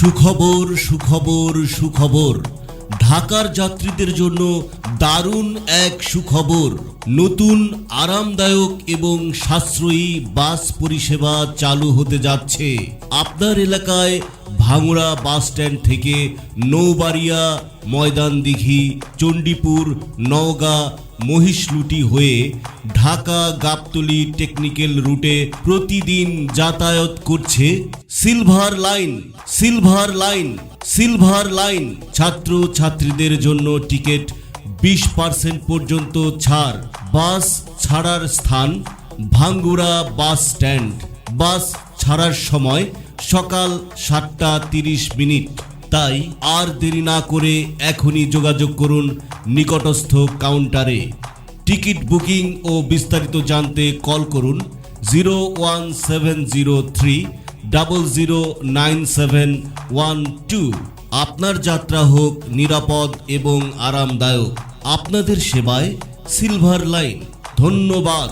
সুখবর সুখবর সুখবর। ঢাকার যাত্রীদের জন্য দারুণ এক সুখবর, নতুন, আরামদায়ক এবং সাশ্রয়ী বাস পরিষেবা চালু হতে যাচ্ছে। আপনার এলাকায় ভাঙড়া বাস স্ট্যান্ড থেকে নৌবাড়িয়া ময়দানদিঘি চণ্ডীপুর, নওগাঁ মহিষলুটি হয়ে ঢাকা গাবতলী টেকনিক্যাল রুটে প্রতিদিন যাতায়াত করছে silver line silver line silver line. ছাত্র ছাত্রীদের জন্য টিকিট বিশ পার্সেন্ট পর্যন্ত ছাড়। বাস ছাড়ার স্থান ভাঙ্গুড়া বাস স্ট্যান্ড। বাস ছাড়ার সময় সকাল সাতটা তিরিশ মিনিট। তাই আর দেরি না করে এখনই যোগাযোগ করুন নিকটস্থ কাউন্টারে। টিকিট বুকিং ও বিস্তারিত জানতে কল করুন zero one seven zero three, double zero nine seven one two. আপনার যাত্রা হোক নিরাপদ এবং আরামদায়ক। আপনাদের সেবায় সিলভার লাইন ধন্যবাদ।